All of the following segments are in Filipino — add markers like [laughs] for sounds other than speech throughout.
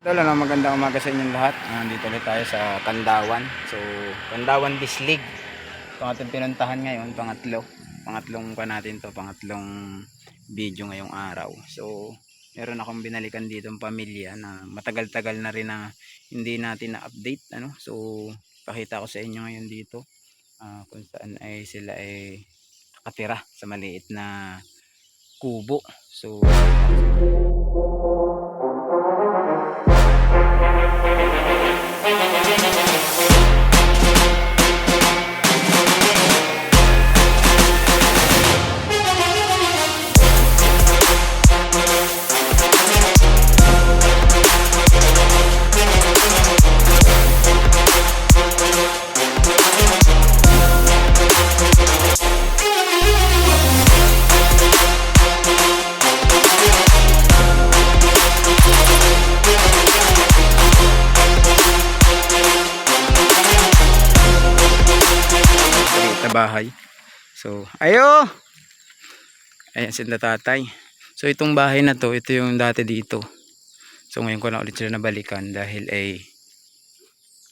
Idol, ano, magandang umaga sa inyong lahat. Nandito ulit tayo sa Kandawan. So, Kandawan Dislig. Ito ang ating pinuntahan ngayon, pangatlo. Pangatlong pa natin to, pangatlong video ngayong araw. So, meron akong binalikan dito ng pamilya na matagal-tagal na rin na hindi natin na-update. Ano? So, pakita ko sa inyo ngayon dito ah, kung saan ay sila ay nakatira sa maliit na kubo. So, So, ayo! Ayan sila tatay. So, itong bahay na to, ito yung dati dito. So, ngayon ko na ulit sila nabalikan dahil ay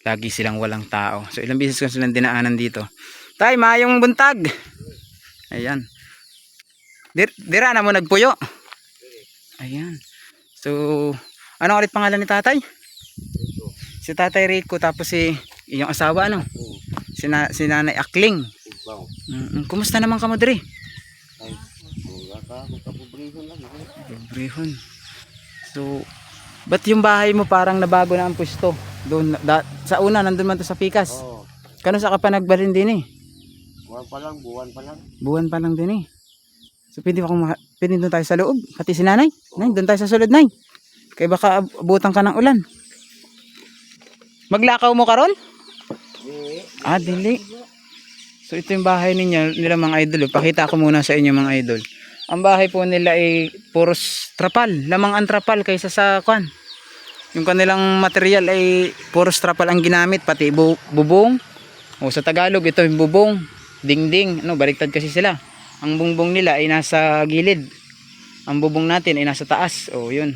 lagi silang walang tao. So, ilang beses ko silang dinaanan dito. Tay, mayong buntag! Ayan. Dir dira na mo nagpuyo. Ayan. So, ano ulit pangalan ni tatay? Si tatay Rico, tapos si iyong asawa, ano? Si, na, si nanay Akling. Wow. Mm, kumusta naman ka mo diri? Ay, wala ka, magkapobrehon lang. Librehon. So, ba't yung bahay mo parang nabago na ang pwesto? Doon, da, sa una, nandun man to sa Pikas. Oo, Kano sa ka pa nagbalin din eh? buwan pa lang, buwan pa lang. Buwan pa lang din eh. So, pwede maka- pwede doon tayo sa loob? Pati si nanay? Nay, doon tayo sa sulod, nay. Kaya baka abutan ka ng ulan. Maglakaw mo karon? Eh, Ah, dili. So ito yung bahay ninyo, nila mga idol. oh. Pakita ko muna sa inyo mga idol. Ang bahay po nila ay puros trapal. Lamang ang trapal kaysa sa kwan. Yung kanilang material ay puros trapal ang ginamit. Pati bu- bubong. O sa Tagalog, ito yung bubong. Dingding. Ano, baliktad kasi sila. Ang bungbong nila ay nasa gilid. Ang bubong natin ay nasa taas. O yun.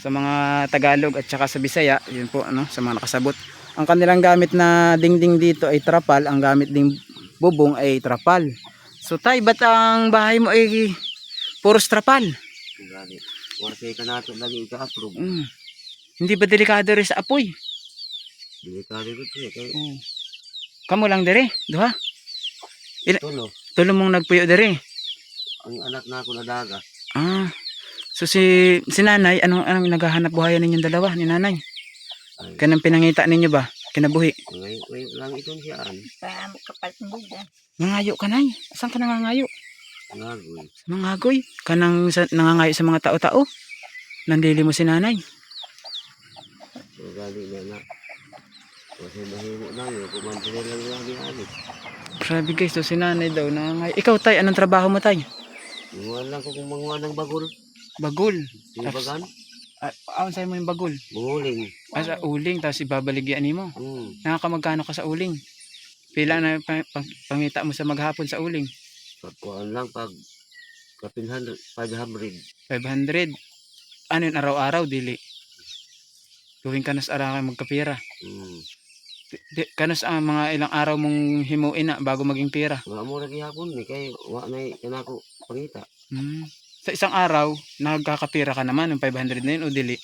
Sa mga Tagalog at saka sa Bisaya, yun po, ano, sa mga nakasabot ang kanilang gamit na dingding dito ay trapal, ang gamit ding bubong ay trapal. So tay, ba't ang bahay mo ay puros trapal? gani. Wasay ka nato lagi ika-approve. Mm. Hindi ba delikado rin sa apoy? Ka rin eh. Kaya, Mm. Kamu lang dire, duha. Ila- tulo, Tulo mong nagpuyo dire. ang anak na ako na daga. Ah. So si si nanay, anong anong naghahanap buhayan ninyong dalawa ni nanay? Ay, Kanang pinangita ninyo ba? Kinabuhi. ngayon, ngayon lang itong siyaan. Para kapal ng buga. Nangayo ka nay. Saan ka nangangayo? Ngagoy. Sa mga agoy. Kanang sa, nangangayo sa mga tao-tao. Nandili mo si nanay. So, gani na na. Wasay mahimo na yun. Kumantinin lang lagi ani. Grabe guys, so si nanay daw nangangay. Ikaw tay, anong trabaho mo tay? Iwan lang ko kung manguha ng bagol. Bagol. Tibagan. Ah, aon sa'yo mo yung bagol? Bunguling. Ah, sa uling, tapos ibabaligyan mo. Hmm. Nakakamagkano ka sa uling? Pila na pa, pang- pangita mo sa maghapon sa uling? Pagkuhan lang pag kapinhan, 500. 500. Ano yun, araw-araw, dili. Gawin ka na sa araw magkapira. Di- kanos ang mga ilang araw mong himuin na bago maging pira. Wala mo lagi hapon ni kay wa na kanako pangita. Hmm. Sa isang araw, nagkakapira ka naman ng 500 na yun o dili?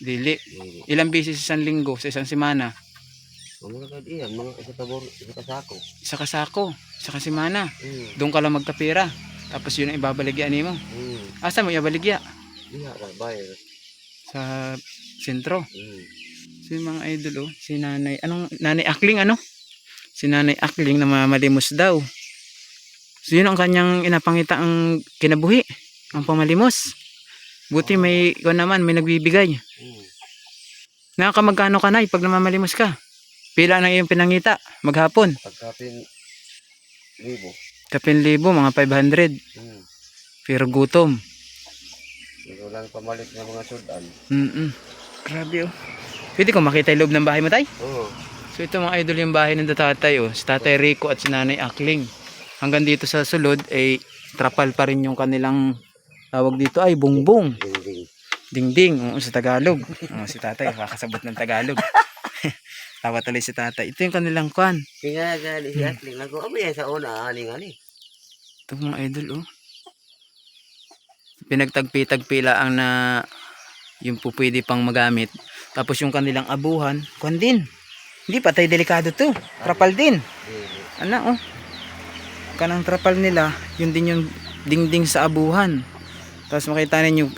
Dili. Dili. Ilang beses sa isang linggo, sa isang semana? Mga kad iyan, mga kasatabor, kasako. Sa kasako, sa kasimana. Hmm. Doon ka lang magkapira. Tapos yun ang ibabaligyan mo. Hmm. Asa mo ibabaligya? Ra bayar. Sa sentro. Hmm. So yung mga idol oh, si nanay, anong, nanay Akling ano? Si nanay Akling na mamalimos daw. So yun ang kanyang inapangita ang kinabuhi, ang pamalimos. Buti may, ikaw naman, may nagbibigay. Nakakamagkano ka na pag namamalimos ka? Pila na iyong pinangita, maghapon. Pagkapin libo. Kapin libo, mga 500. Hmm. Pero gutom. Ito lang pamalit ng mga sudan. Mm Grabe oh. Pwede ko makita yung loob ng bahay mo tay? Oo. So ito mga idol yung bahay ng tatay oh. Si tatay Rico at si nanay Akling. Hanggang dito sa sulod ay trapal pa rin yung kanilang tawag dito ay bungbong. Dingding. Dingding, oo, sa Tagalog. Oo, si tatay, kakasabot ng Tagalog. [laughs] Tawa tuloy si tatay. Ito yung kanilang kwan. Kaya gani si Atling. Ako, amo yan sa una, aning ani. Ito mga idol, oh. Pinagtagpi-tagpi lang na yung po pwede pang magamit. Tapos yung kanilang abuhan, kwan din. Hindi, patay delikado to. Trapal din. Ano, oh. Kanang trapal nila, yun din yung dingding sa abuhan. Tapos makita ninyo,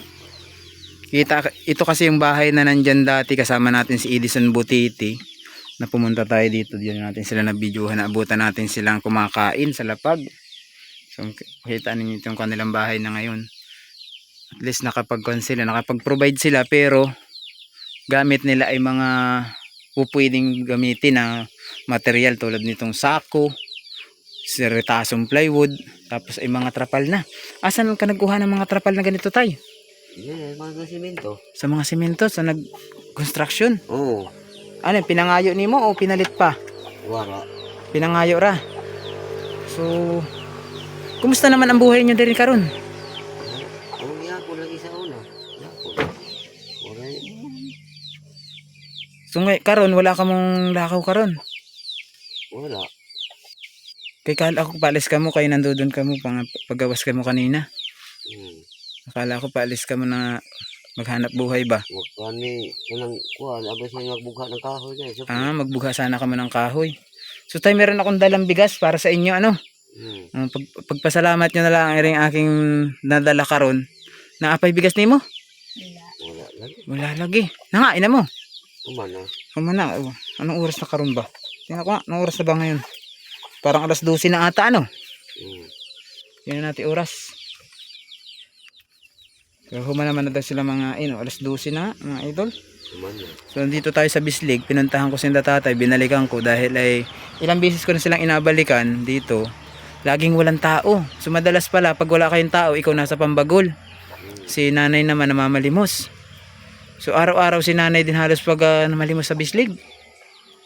kita, ito kasi yung bahay na nandyan dati kasama natin si Edison Butiti na pumunta tayo dito. Diyan natin sila na videohan na abutan natin silang kumakain sa lapag. So makita ninyo yung kanilang bahay na ngayon. At least nakapag sila nakapag provide sila pero gamit nila ay mga pupwedeng gamitin na material tulad nitong sako siritasong plywood tapos ay mga trapal na asan ka nagkuha ng mga trapal na ganito tayo Yan, mga simento. sa mga simento sa nag construction Oo. ano pinangayo nimo o pinalit pa Wara. pinangayo ra so kumusta naman ang buhay niyo din karon Ang yapo lagi sa una. Wala so karon wala ka mong lakaw karon Wala. Kay kala ko paalis ka mo kay nandoon ka mo pang pagawas ka mo kanina Hmm. akala ko paalis ka mo na maghanap buhay ba kani, kanang kuan, abay siya magbugha ng kahoy guys. So, ah magbuga sana ka mo ng kahoy so tayo meron akong dalang bigas para sa inyo ano Hmm. Ah, pag, pagpasalamat nyo na lang ang aking nadala karon na apay bigas nimo Wala. Wala lagi. wala lagi nangain na mo Kumana. Kumana, oh. anong oras na karon ba? Tingnan ko nga, anong oras na ba ngayon? Parang alas 12 na ata, ano? Hmm. Tingnan natin oras. So, huma naman na daw sila mga, ino, alas 12 na, mga idol. So, dito tayo sa Bislig, pinuntahan ko si tatay, binalikan ko dahil ay ilang beses ko na silang inabalikan dito. Laging walang tao. So, madalas pala, pag wala kayong tao, ikaw nasa pambagol. Si nanay naman namamalimos. So, araw-araw si nanay din halos pag ah, namalimos sa Bislig.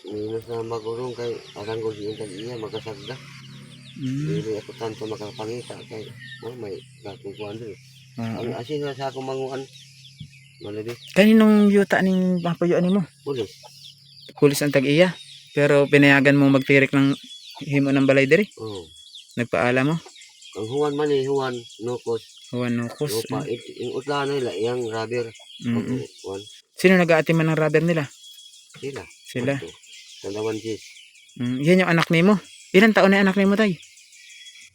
Minus na magurong kay akan ko siya tag iya makasagda. Mm. Dili ako tanto makapangita kay oh may gatong kuan diri. Ah, Ang asin na sa akong manguan. Malabi. Kaninong yuta ning mapayuan mo? Pulis. Pulis ang tag-iya. Pero pinayagan mo magtirik ng himo ng balay diri. Oh. Nagpaala mo. Ang huwan man eh, huwan, nukos, Huwan no kus. lupa. It, yung utlaan nila, yung rubber. Mm. Pag huwan, Sino nag-aatiman ng rubber nila? sila. Sila. Ito. Dalawan sis. Mm. Yan yung anak nimo. Ilan taon na yung anak nimo tay?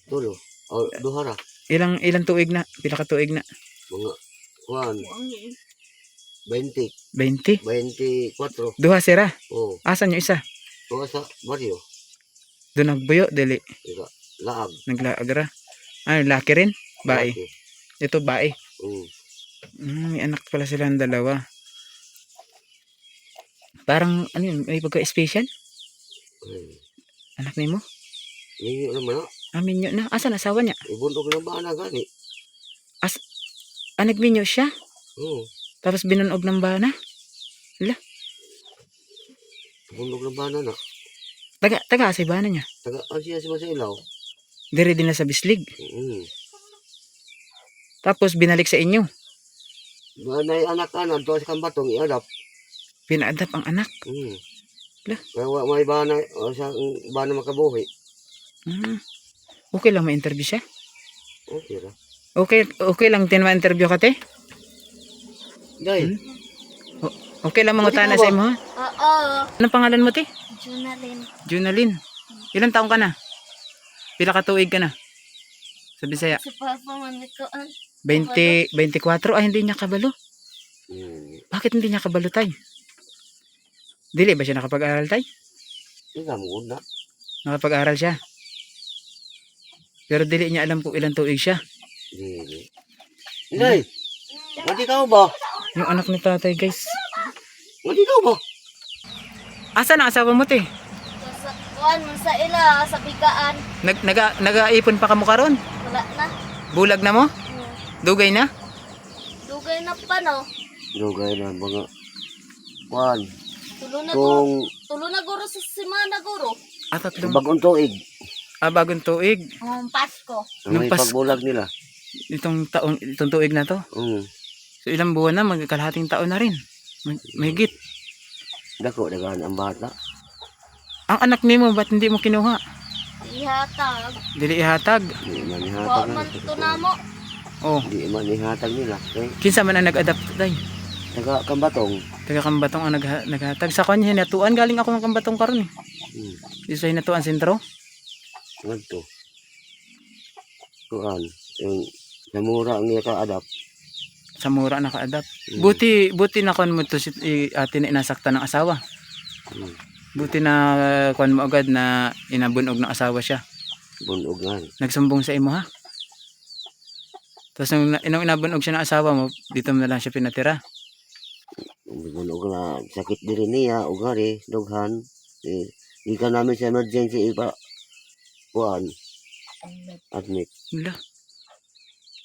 Tulo. O, duhara. Ilang ilang tuig na? Pila ka tuig na? Mga, yun. 20, 20. 24. Duha sira. Oh, Asan yung isa? tuwa sa baryo. Doon nagbuyo dili Ika, laag. naglaagra. Ano laki rin? Bae. Laki. Ito bae. Mm. Mm, may anak pala silang dalawa. Parang ano yun, may pagka-special? Ay. Anak nimo? Ngayon naman na. Amin yun na. Asan asawa niya? Ibundok na ba na gani? Ah, nagminyo siya? Oo. Tapos binunog ng bana? Ibundok na ba na na? Taga, taga sa bana niya. Taga, ang siya sa ilaw. Dire din na sa bislig. Mm. Tapos binalik sa inyo. Nanay anak ka na, tuwa sa kambatong, iadap. Pinaadap ang anak. Mm. Lah. Kaya wa- may bana, o sa bana makabuhi. Hmm. Okay lang ma-interview siya. Okay ra. Okay, okay lang din ma-interview ka te. Day, Okay lang mga tana na sa imo ha. Oo. Anong pangalan mo te? Junalyn. Junalyn. Ilang taong ka na? Pila ka tuig ka na? Sa Bisaya. Sa papaman ko. ah, 20, 24. Ay, hindi niya kabalo. mm. Bakit hindi niya kabalo tay? Dili ba siya nakapag-aral tay? ikaw mo na. Nakapag-aral siya. Pero dili niya alam kung ilang tuig siya. Dili. Day, mati ka ba? Yung anak ni tatay guys. Mati ka ba? Asa na asawa mo te? Sa kuan mo sa ila, sa bigaan. Nag, naga, nag-aipon pa ka mo karon? Wala na. Bulag na mo? Hmm. Dugay na? Dugay na pa no. Dugay na mga kuan. Tulo na guro. Kung Tulo na guro sa simana guro. Ah, tatlong. bagong tuig, Ah, bagong tuig. Um, Pasko. ang Nung may pas- pagbulag nila. Itong taong, itong tuig na to. Mm. So ilang buwan na, magkalahating taon na rin. May, mahigit. Dako, dagaan ang bata. Ang anak nimo ba't hindi mo kinuha? Ihatag. Dili ihatag. Di man Wa ihatag. man to na mo. Oh, Di man ihatag nila. Kay, kinsa man ang nag-adapt day? taga kambatong. Taga Kambatong ang nagha- naghatag. Sa kanya hinatuan galing ako ng Kambatong karon eh. Hmm. Dito sa hinatuan sentro. Ngadto. Kuan. Yung namura ang niya ka-adapt. Sa mura naka-adapt. Mm. Buti buti na kon mo to si ate na inasaktan ng asawa. Hmm. Buti na kon mo agad na inabunog ng asawa siya. Bunog nga. Nagsumbong sa imo ha. Tapos nung, nung inabunog siya ng asawa mo, dito mo na lang siya pinatira. Bunog na sakit diri niya. Ugari. Dughan. Eh, di ka namin sa emergency ipa. Kuan. Admit. Wala.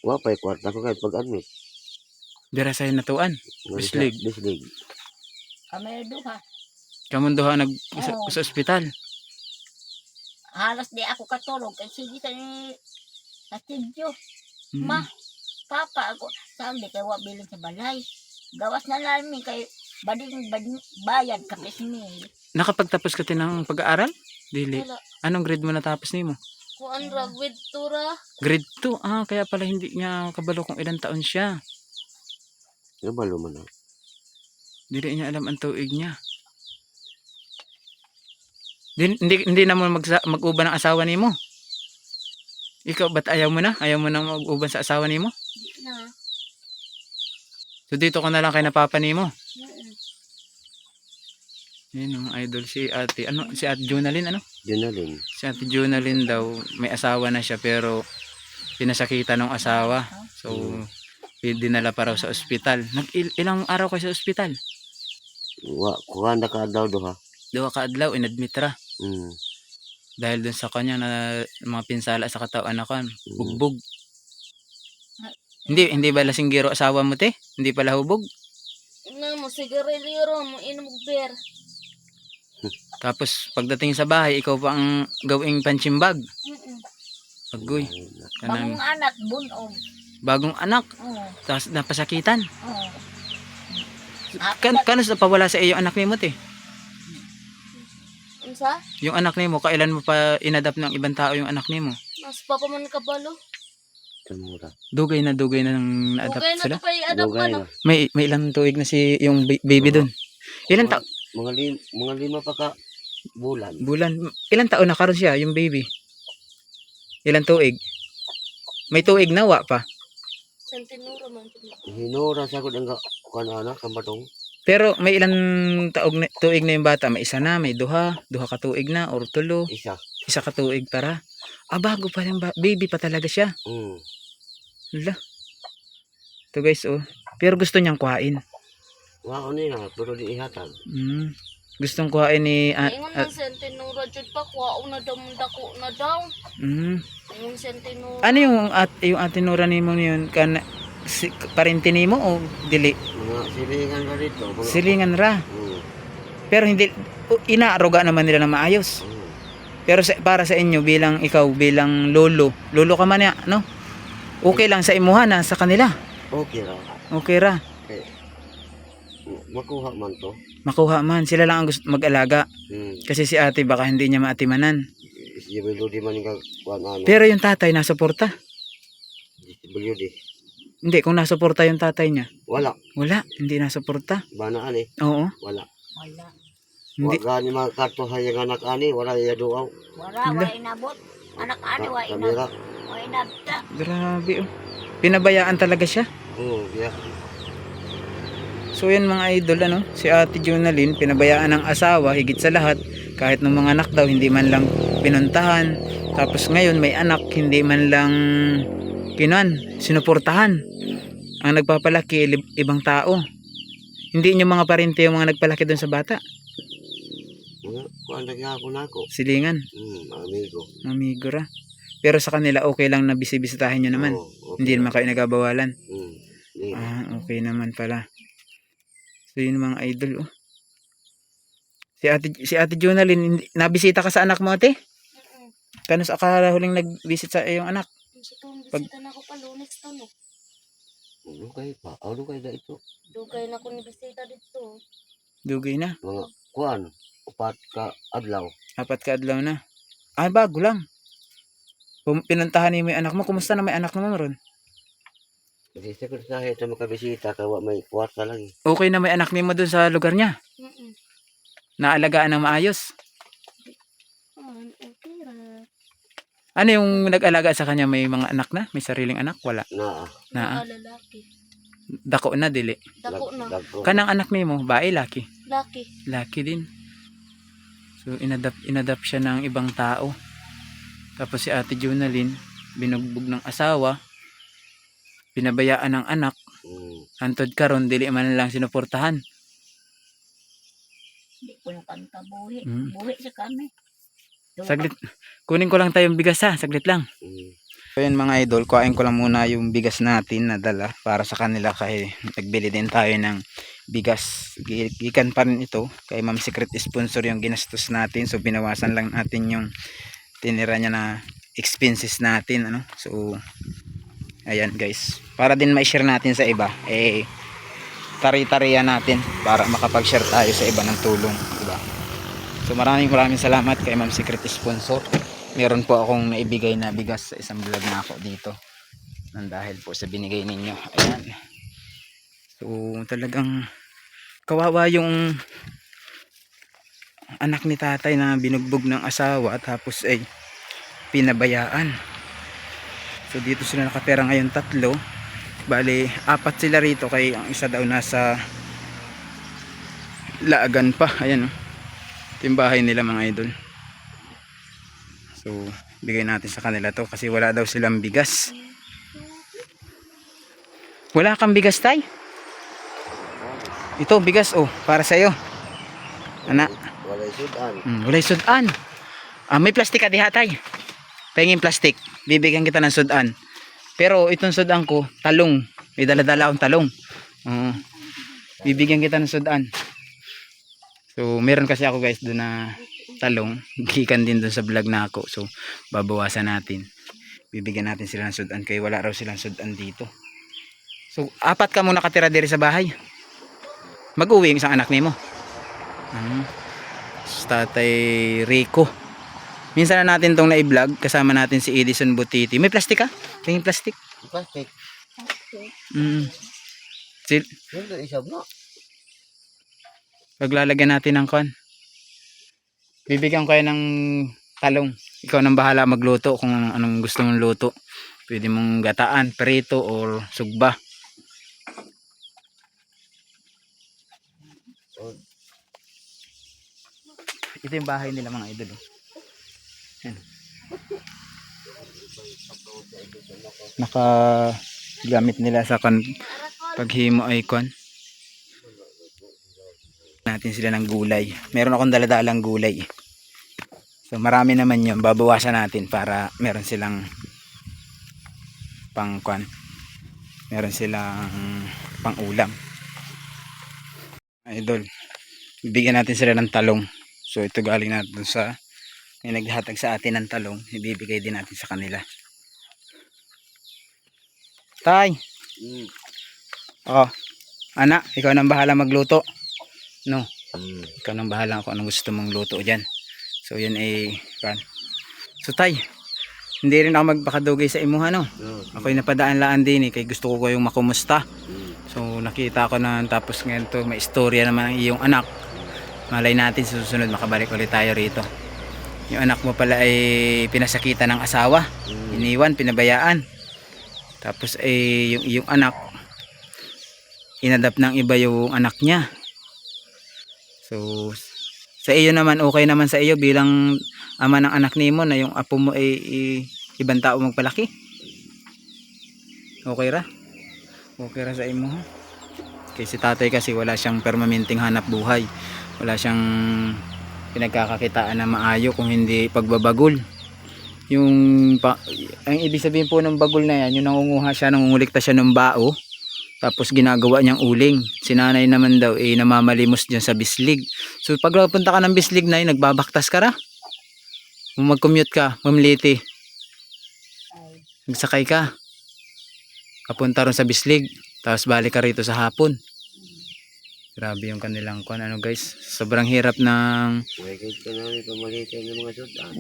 Wapay kwarta ko kahit pag-admit. Dira sa hinatuan. Bislig. Bislig. Kami duha. Kamunduha nag sa, Oo. sa ospital. Halos di ako katulog kay sige sa ni sa tidyo. Mm. Ma, papa ako. Saan di kay wa bilin sa balay. Gawas na namin kay bading, bading bayad kami mil. Nakapagtapos ka tin ng pag-aaral? Dili. Wala. Anong grade mo natapos nimo? Kuan ra with tura. Grade 2. Ah, kaya pala hindi niya kabalo kung ilang taon siya. Nabalo man na. Hindi niya alam ang tuig niya. Hindi, hindi, hindi na mo magsa, mag-uban ng asawa nimo. Ikaw, ba't ayaw mo na? Ayaw mo na mag-uban sa asawa nimo? Di na. So dito ko na lang kay napapa nimo. Mm-mm. Yun ang idol si ate. Ano? Si ate Junalyn, ano? Junalyn. Si ate Junalyn daw, may asawa na siya pero pinasakita ng asawa. So, dinala pa raw sa ospital. Nag il- ilang araw kayo sa ospital? Wa, kuhan na ka daw duha. Duha ka adlaw, inadmit ra. Hmm. Dahil dun sa kanya na mga pinsala sa katawan na kan, bugbog. Hindi, hindi ba lasinggero asawa mo te? Hindi pala hubog? Na mo sigarilyo mo inom beer. Tapos pagdating sa bahay, ikaw pa ang gawing panchimbag. Mm-mm. Agoy, kanang Bangong anak, bunog. bagong anak, Oo, tapos napasakitan. oo. Kan kanos na pawala sa iyo ang anak nimo te? Unsa? Yung anak nimo, kailan mo pa inadapt ng ibang tao yung anak nimo? Mas pa pa man kabalo. Tamura. Dugay na dugay na nang na-adapt na sila. to Dugay na. May may ilang tuig na si yung ba- baby doon. Ilan ta Mga, lim, mga lima pa ka bulan. bulan? Ilan taon na karon siya yung baby? Ilan tuig? May tuig na wa pa. Sentinura man. Hinura sa ko ang kuhan anak, kambatong. Pero may ilang taog na, tuig na yung bata, may isa na, may duha, duha ka tuig na or tulo, Isa. isa ka tuig para. Ah, bago pa yung ba- baby pa talaga siya. Hmm. Hala. Ito guys, oh. Pero gusto niyang kuhain. Wa ano na, pero di ihatag. Mm. Gustong kuhain ni ah, Ingon ah, man sentinura jud pa kuha na daw dako na daw. mm. Ingon sentinura. Ano yung at yung ate Nora nimo yun kan si, parente nimo o dili? Mga silingan ka dito. Mga, Silingan ra. Hmm. Pero hindi inaaruga naman nila na maayos. Hmm. Pero sa, para sa inyo bilang ikaw bilang lolo, lolo ka man ya, no? Okay lang sa imuha na sa kanila. Okay ra. Okay ra. Eh, makuha man to. Makuha man sila lang ang gusto mag-alaga Hmm. kasi si ate baka hindi niya maatimanan. SWD man yung ano. Pero yung tatay nasuporta. SWD. Hindi kung nasuporta yung tatay niya. Wala. Wala, hindi nasuporta. Banaan eh. Oo. Wala. Wala. Hindi Wala ni mga kartoha yung anak ani. Wala iya duaw. Wala, wala inabot. Anak ani, wala inabot. Grabe oh. Pinabayaan talaga siya. Oo, yeah. So yan mga idol ano, si Ate Junalyn pinabayaan ng asawa higit sa lahat kahit ng mga anak daw hindi man lang pinuntahan. Tapos ngayon may anak hindi man lang kinuan, sinuportahan. Ang nagpapalaki ibang tao. Hindi niyo mga parente yung mga nagpalaki doon sa bata. Kuhan na ako na ako. Silingan, Hmm, amigo. amigo ra. Pero sa kanila okay lang na bisibisitahin nyo naman. Oo, okay. Hindi naman kayo nagabawalan. Hmm. Hindi. Ah, okay naman pala. So yun mga idol oh. Si Ate si Ate Junalyn, nabisita ka sa anak mo ate? Mm-mm. Kano sa akala huling nag-visit sa iyong anak? Pag- bisita na ko pa lunes to no. Dugay pa. Oh, dugay na ito. Dugay na ko ni bisita dito. Dugay na. Mga kuan. Upat ka adlaw. Apat ka adlaw na. Ah, bago lang. Pinuntahan niyo yung anak mo. Kumusta na may anak naman ron? Kasi sa kursahe sa makabisita kawa may kwarta lagi. Okay na may anak niyo mo dun sa lugar niya. Mm-mm. Naalagaan ng maayos. Okay ra. Ano yung nag-alaga sa kanya? May mga anak na? May sariling anak? Wala. Na. Na, lalaki. dako na, dili. Dako na. Dagko. Kanang anak ni mo, bae, laki. Laki. Laki din. So, inadapt, inadapt siya ng ibang tao. Tapos si Ate Junalyn, binugbog ng asawa, pinabayaan ng anak, Mm. antod karon dili man lang sinuportahan. Hindi ko na kanta buhi. Mm. Buhi sa kami. Doon Saglit, kunin ko lang tayong bigas ha, saglit lang. Mm. So yun mga idol, kuhain ko lang muna yung bigas natin na dala para sa kanila kay nagbili din tayo ng bigas. Gi- Gikan pa rin ito kay Ma'am Secret sponsor yung ginastos natin. So binawasan lang natin yung tinira niya na expenses natin. Ano? So ayan guys. Para din ma-share natin sa iba, eh tari-tariyan natin para makapag-share tayo sa iba ng tulong. Diba? So maraming maraming salamat kay Ma'am Secret sponsor meron po akong naibigay na bigas sa isang vlog na ako dito nang dahil po sa binigay ninyo ayan so talagang kawawa yung anak ni tatay na binugbog ng asawa tapos ay pinabayaan so dito sila nakatera ngayon tatlo bali apat sila rito kay ang isa daw nasa laagan pa ayan oh. ito yung bahay nila mga idol So, bigay natin sa kanila to kasi wala daw silang bigas. Wala kang bigas, tay? Ito, bigas, oh, para sa'yo. Ana, Walay sudan. hmm, walay sudan. Ah, may plastic ka diha, tay. Pengin plastic. Bibigyan kita ng sudan. Pero itong sudan ko, talong. May dala-dala akong talong. Oo. bibigyan kita ng sudan. So, meron kasi ako guys doon na talong. Gikan din doon sa vlog na ako. So, babawasan natin. Bibigyan natin sila ng sudan kaya wala raw silang sudan dito. So, apat ka muna katira diri sa bahay. Mag-uwi yung isang anak ni mo. Hmm. Sa tatay Rico. Minsan na natin tong na-vlog. Kasama natin si Edison Butiti. May plastic ka? Tingin plastic. Plastic. Mm. Sil-? Paglalagyan natin ng kon. Bibigyan ko kayo ng talong. Ikaw nang bahala magluto kung anong gusto mong luto. Pwede mong gataan, perito, or sugba. Ito yung bahay nila mga idol. oh. Yan. Naka gamit nila sa kon paghimo kon natin sila ng gulay. Meron akong daladalang gulay. So marami naman yun. Babawasan natin para meron silang pangkwan. Meron silang pang ulam. Idol. Bibigyan natin sila ng talong. So ito galing natin sa may naghatag sa atin ng talong. Ibibigay din natin sa kanila. Tay. Mm. Oh. Anak, ikaw nang bahala magluto. No. Mm. Ikaw nang bahala kung anong gusto mong luto dyan. So yun ay kan. So tay, hindi rin ako magpakadugay sa imuha no. No. Ako'y napadaan laan din eh, kay gusto ko kayong makumusta. Mm. So nakita ko na tapos ngayon to may istorya naman ang iyong anak. Malay natin sa susunod makabalik ulit tayo rito. Yung anak mo pala ay pinasakitan ng asawa. Mm. Iniwan, pinabayaan. Tapos ay yung iyong anak inadap ng iba yung anak niya. So sa iyo naman okay naman sa iyo bilang ama ng anak nimo na yung apo mo ay, ay ibang tao magpalaki. Okay ra? Okay ra sa imo ha? Kay si tatay kasi wala siyang permanenteng hanap buhay. Wala siyang pinagkakakitaan na maayo kung hindi pagbabagol. Yung pa, ang ibig sabihin po ng bagol na yan, yung nangunguha siya, nangungulikta siya ng bao, tapos ginagawa niyang uling. Si nanay naman daw eh namamalimos dyan sa bislig. So pag punta ka ng bislig na nagbabaktas ka ra. Kung mag-commute ka, mamliti, ay magsakay ka. Papunta ron sa bislig. Tapos balik ka rito sa hapon. Grabe yung kanilang kwan. Ano guys, sobrang hirap ng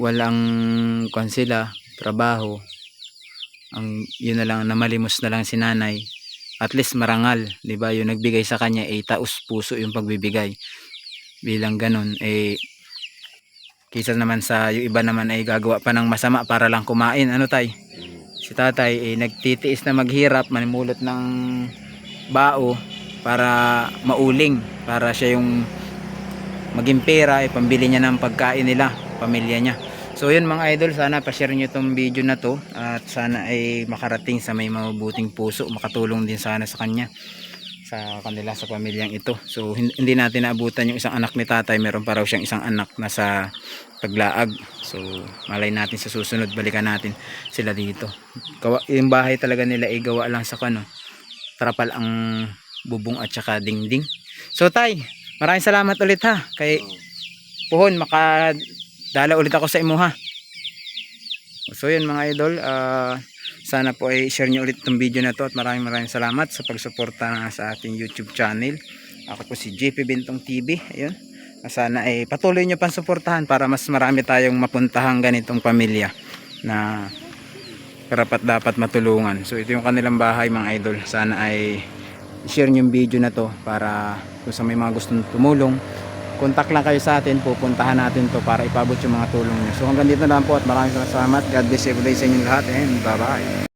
walang kwan sila, trabaho. Ang yun na lang, namalimos na lang si nanay. At least marangal, 'di ba? Yung nagbigay sa kanya ay taus puso yung pagbibigay. Bilang ganun eh kisa naman sa yung iba naman ay gagawa pa ng masama para lang kumain. Ano tay? Si tatay eh nagtitiis na maghirap, manimulot ng bao para mauling, para siya yung maging pera, eh, pambili niya ng pagkain nila, pamilya niya. So yun mga idol, sana pa-share nyo itong video na to at sana ay makarating sa may mabuting puso, makatulong din sana sa kanya sa kanila sa pamilyang ito. So hin- hindi natin naabutan yung isang anak ni tatay, meron pa raw siyang isang anak na sa paglaag. So malay natin sa susunod, balikan natin sila dito. Yung bahay talaga nila ay gawa lang sa kano, trapal ang bubong at saka dingding. So tay, maraming salamat ulit ha kay Puhon, makadala ulit ako sa imo ha. So yun mga idol, ah, sana po ay share nyo ulit itong video na to at maraming maraming salamat sa pagsuporta sa ating YouTube channel. Ako po si JP Bentong TV. Ayun. Sana ay patuloy nyo pang suportahan para mas marami tayong mapuntahan ganitong pamilya na karapat dapat matulungan. So ito yung kanilang bahay mga idol. Sana ay share nyo yung video na to para kung sa may mga gustong tumulong contact lang kayo sa atin, pupuntahan natin to para ipabot yung mga tulong nyo. So hanggang dito na lang po at maraming salamat. God bless everybody sa inyo lahat and bye bye.